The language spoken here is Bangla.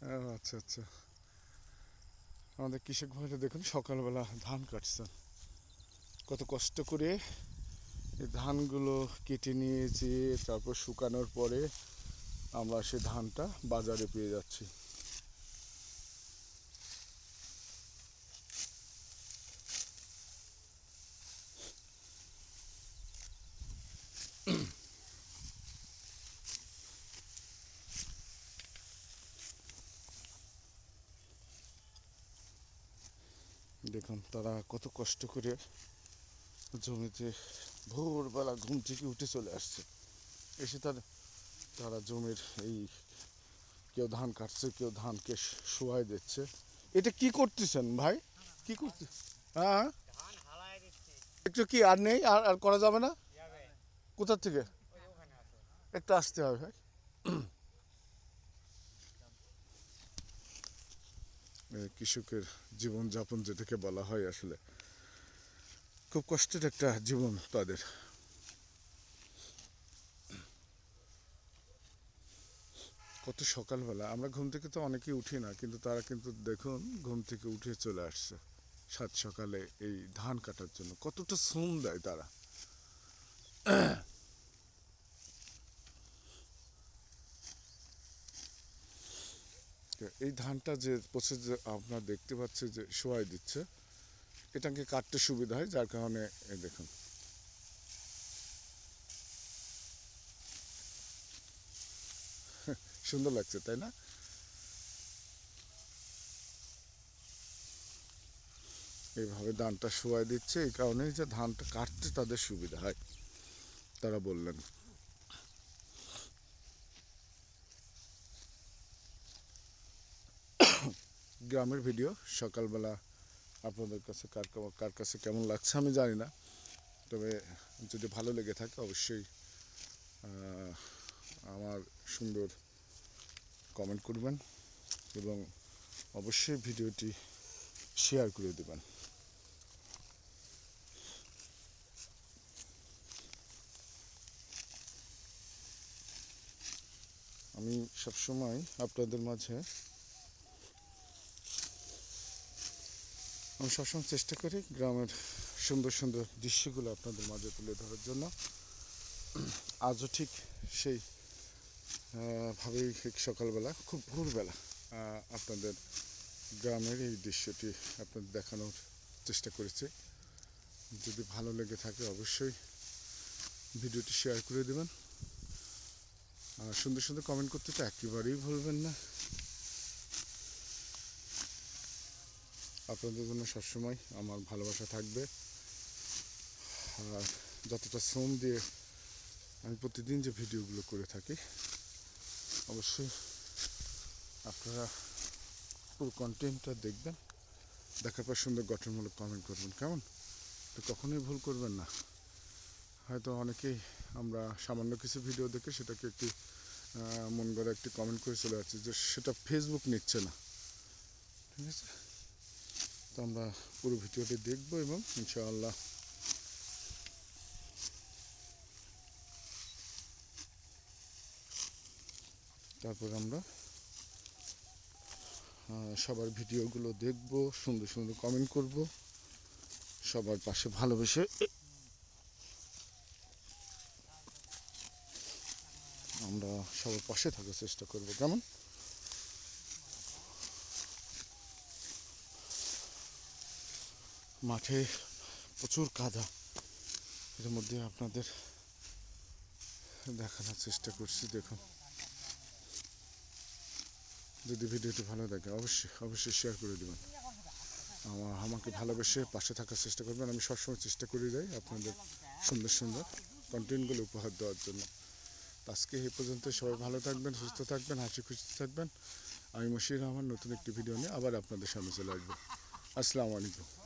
আচ্ছা আচ্ছা। আমাদের কৃষক ভাইরা দেখুন, সকালবেলা ধান কাটছেন। কত কষ্ট করে এই ধানগুলো কেটে নিয়েছি, তারপর শুকানোর পরে আমরা সে ধানটা বাজারে পেয়ে যাচ্ছি। দেখুন তারা কত কষ্ট করে জমিতে ভোরবেলা ঘুম থেকে উঠে চলে আসছে। এসে তার তারা জমির এই কেউ ধান কাটছে কেউ ধানকে শোয়াই দিচ্ছে। এটা কি করতেছেন ভাই? কি করতে? হ্যাঁ? একটু কি আর নেই? আর আর করা যাবে না? যাবে। কোথা থেকে? একটু আসতে হবে ভাই। কৃষকের জীবনযাপন যেটাকে বলা হয় আসলে, খুব কষ্টের একটা জীবন তাদের। কত সকালবেলা, আমরা ঘুম থেকে তো অনেকেই উঠি না, কিন্তু তারা কিন্তু দেখুন ঘুম থেকে উঠে চলে আসছে সাত সকালে এই ধান কাটার জন্য। কতটা শ্রম দেয় তারা। এই ধানটা যে যে আপনার দেখতে পাচ্ছে যে শোয়াই দিচ্ছে, এটাকে কাটতে সুবিধা হয়, যার কারণে দেখুন। সুন্দর লাগছে, তাই না? এইভাবে ধানটা শোয়াই দিচ্ছে, এই কারণেই যে ধানটা কাটতে তাদের সুবিধা হয়, তারা বললেন। গ্রামের ভিডিও, সকালবেলা আপনাদের কাছে কার কার কাছে কেমন লাগছে আমি জানি না। তবে যদি ভালো লেগে থাকে অবশ্যই আমার সুন্দর কমেন্ট করবেন এবং অবশ্যই ভিডিওটি শেয়ার করে দেবেন। আমি সবসময় আপনাদের মাঝে আমি সবসময় চেষ্টা করি গ্রামের সুন্দর সুন্দর দৃশ্যগুলো আপনাদের মাঝে তুলে ধরার জন্য। আজও ঠিক সেই ভাবেই সকালবেলা, খুব ভোরবেলা আপনাদের গ্রামের এই দৃশ্যটি আপনাদের দেখানোর চেষ্টা করেছি। যদি ভালো লেগে থাকে অবশ্যই ভিডিওটি শেয়ার করে দেবেন। আর সুন্দর সুন্দর কমেন্ট করতে তো একেবারেই ভুলবেন না। আপনাদের জন্য সবসময় আমার ভালোবাসা থাকবে। আর যতটা শ্রম দিয়ে আমি প্রতিদিন যে ভিডিওগুলো করে থাকি, অবশ্যই আপনারা পুরো কন্টেন্টটা দেখবেন। দেখার পর সুন্দর গঠনমূলক কমেন্ট করবেন। কেমন? তো কখনোই ভুল করবেন না। হয়তো অনেকেই আমরা সামান্য কিছু ভিডিও দেখে সেটাকে একটি মন গড়া একটি কমেন্ট করে চলে যাচ্ছি যে সেটা ফেসবুক নিচ্ছে না। ঠিক আছে? তো আমরা পুরো ভিডিওটি দেখব এবং ইনশাআল্লাহ তারপর আমরা সবার ভিডিওগুলো দেখব, সুন্দর সুন্দর কমেন্ট করব, সবার পাশে ভালোবেসে আমরা সবার পাশে থাকার চেষ্টা করব। কেমন? মাঠে প্রচুর কাদা। এর মধ্যে আপনাদের দেখানোর চেষ্টা করছি, দেখুন। যদি ভিডিওটি ভালো লাগে, অবশ্যই অবশ্যই শেয়ার করে দেবেন। আমার, আমাকে ভালোবেসে পাশে থাকার চেষ্টা করবেন। আমি সবসময় চেষ্টা করে যাই আপনাদের সুন্দর সুন্দর কন্টেন্টগুলো উপহার দেওয়ার জন্য। আজকে এই পর্যন্ত সবাই ভালো থাকবেন, সুস্থ থাকবেন, হাসি খুশি থাকবেন। আমি মশির রহমান, নতুন একটি ভিডিও নিয়ে আবার আপনাদের সামনে চলে আসব। আসসালামু আলাইকুম।